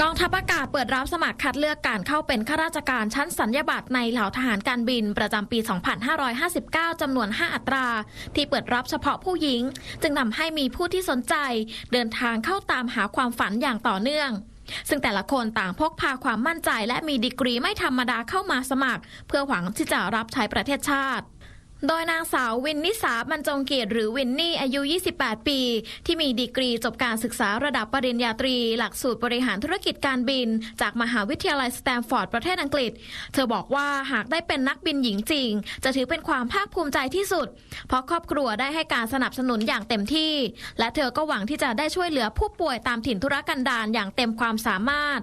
กองทัพอากาศเปิดรับสมัครคัดเลือกการเข้าเป็นข้าราชการชั้นสัญญาบัตรในเหล่าทหารการบินประจำปี 2559 จำนวน 5 อัตรา ที่เปิดรับเฉพาะผู้หญิง จึงทำให้มีผู้ที่สนใจ เดินทางเข้าตามหาความฝันอย่างต่อเนื่อง ซึ่งแต่ละคนต่างพกพาความมั่นใจ และมีดีกรีไม่ธรรมดาเข้ามาสมัคร เพื่อหวังที่จะรับใช้ประเทศชาติ โดยนางสาววินนิสาบรรจงเกียรติหรือวินนี่อายุ 28 ปี ที่มีดีกรีจบการศึกษาระดับปริญญาตรี หลักสูตรบริหารธุรกิจการบิน จากมหาวิทยาลัยสแตมฟอร์ดประเทศอังกฤษ เธอบอกว่าหากได้เป็นนักบินหญิงจริง จะถือเป็นความภาคภูมิใจที่สุด เพราะครอบครัวได้ให้การสนับสนุนอย่างเต็มที่ และเธอก็หวังที่จะได้ช่วยเหลือผู้ป่วยตามถิ่นธุรกันดารอย่างเต็มความสามารถ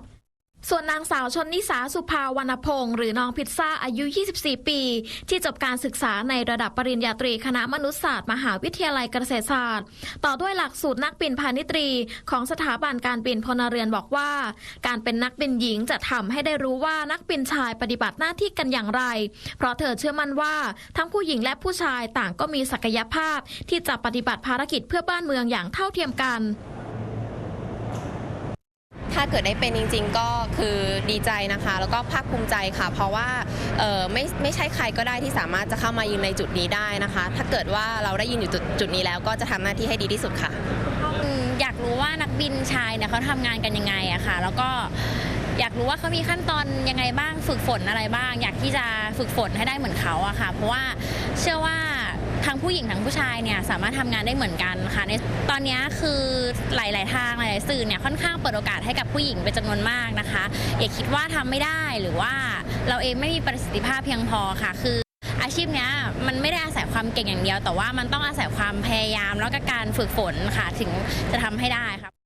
ส่วนนางสาวชนนิสาสุภาวรรณพงศ์หรือน้องพิซซ่าอายุ 24 ปี ที่จบการศึกษาในระดับปริญญาตรีคณะมนุษยศาสตร์ มหาวิทยาลัยเกษตรศาสตร์ ต่อด้วยหลักสูตรนักบินพาณิตรี ของสถาบันการบินพลเรือนบอกว่า การเป็นนักบินหญิงจะทำให้ได้รู้ว่านักบินชายปฏิบัติหน้าที่กันอย่างไร เพราะเธอเชื่อมั่นว่าทั้งผู้หญิงและผู้ชายต่างก็มีศักยภาพ ที่จะปฏิบัติภารกิจเพื่อบ้านเมืองอย่างเท่าเทียมกัน ถ้าเกิดได้เป็นจริง ๆ ก็คือดีใจนะคะ แล้วก็ภาคภูมิใจค่ะ เพราะว่าไม่ไม่ใช่ใครก็ได้ที่สามารถจะเข้ามายืนในจุดนี้ได้นะคะ ถ้าเกิดว่าเราได้ยืนอยู่จุดจุดนี้แล้วก็จะทำหน้าที่ให้ดีที่สุดค่ะอืมอยากรู้ว่านักบินชายเนี่ยเขาทำงานกันยังไงอะค่ะ แล้วก็อยากรู้ว่าเขามีขั้นตอนยังไงบ้างฝึกฝนอะไรบ้าง อยากที่จะฝึกฝนให้ได้เหมือนเขาอะค่ะ เพราะว่าเชื่อว่า ทั้งผู้หญิงทั้งผู้ชายเนี่ยสามารถทำงานได้เหมือนกันค่ะในตอนนี้คือหลาย ๆ ทางหลายๆสื่อเนี่ยค่อนข้างเปิดโอกาสให้กับผู้หญิงเป็นจำนวนมากนะคะ อย่าคิดว่าทำไม่ได้หรือว่าเราเองไม่มีประสิทธิภาพเพียงพอค่ะ คืออาชีพเนี้ยมันไม่ได้อาศัยความเก่งอย่างเดียว แต่ว่ามันต้องอาศัยความพยายามแล้วก็การฝึกฝนค่ะ ถึงจะทำให้ได้ค่ะ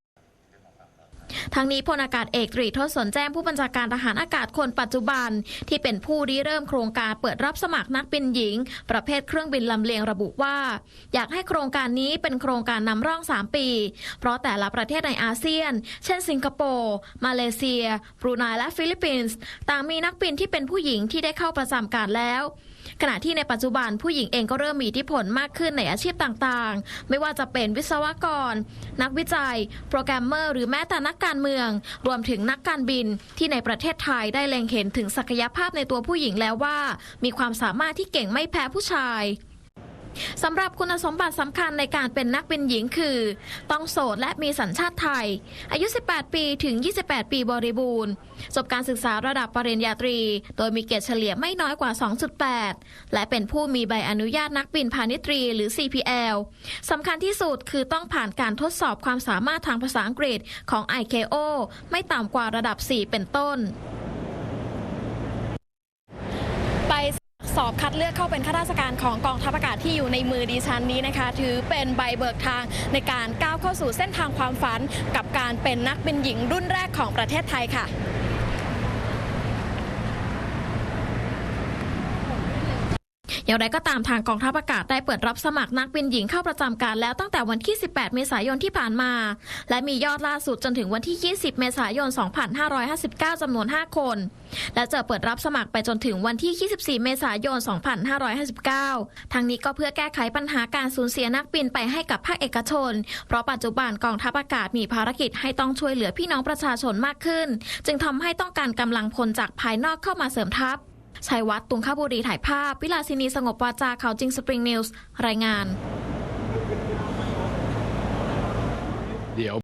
ทั้งนี้พลอากาศเอกตรีทศสนแจ้งผู้บัญชาการทหารอากาศคนปัจจุบัน ที่เป็นผู้ริเริ่มโครงการเปิดรับสมัครนักบินหญิง ประเภทเครื่องบินลำเลียงระบุว่า อยากให้โครงการนี้เป็นโครงการนำร่อง 3 ปี เพราะแต่ละประเทศในอาเซียน เช่น สิงคโปร์มาเลเซียบรูไนและฟิลิปปินส์ต่างมีนักบินที่เป็นผู้หญิงที่ได้เข้าประจำการแล้ว ขณะที่ในปัจจุบันผู้หญิงเองก็เริ่มมีอิทธิพลมากขึ้นในอาชีพต่างๆ ไม่ว่าจะเป็นวิศวกร นักวิจัย โปรแกรมเมอร์ หรือแม้แต่นักการเมือง รวมถึงนักการบินที่ในประเทศไทยได้เล็งเห็นถึงศักยภาพในตัวผู้หญิงแล้วว่า มีความสามารถที่เก่งไม่แพ้ผู้ชาย สำหรับคุณสมบัติสำคัญในการเป็นนักบินหญิงคือ ต้องโสดและมีสัญชาติไทย อายุ 18 ปีถึง 28 ปีบริบูรณ์ จบการศึกษาระดับปริญญาตรี โดยมีเกรดเฉลี่ยไม่น้อยกว่า 2.8 และเป็นผู้มีใบอนุญาตนักบินพาณิตรีหรือ CPL สำคัญที่สุดคือต้องผ่านการทดสอบความสามารถทางภาษาอังกฤษของ ICAO ไม่ต่ำกว่าระดับ 4 เป็นต้น ไปส อบคัดเลือกเข้าเป็นข้าราชการของกองทัพอากาศที่อยู่ในมือดิฉันนี้นะคะ ถือเป็นใบเบิกทางในการก้าวเข้าสู่เส้นทางความฝัน กับการเป็นนักบินหญิงรุ่นแรกของประเทศไทยค่ะ อย่างไรก็ตามทางกองทัพอากาศได้เปิดรับสมัครนักบินหญิงเข้าประจำการแล้วตั้งแต่วันที่ 18 เมษายนที่ผ่านมา และมียอดล่าสุดจนถึงวันที่ 20 เมษายน 2559 จำนวน 5 คน และจะเปิดรับสมัครไปจนถึงวันที่ 24 เมษายน 2559ทางนี้ก็เพื่อแก้ไขปัญหาการสูญเสียนักบินไปให้กับภาคเอกชน เพราะปัจจุบันกองทัพอากาศมีภารกิจให้ต้องช่วยเหลือพี่น้องประชาชนมากขึ้น จึงทำให้ต้องการกำลังพลจากภายนอกเข้ามาเสริมทัพ ชัยวัฒน์ตุงคบุรีถ่ายภาพ วิลาสินีสงบวาจาข่าวจริงสปริงนิวส์รายงาน เดี๋ยว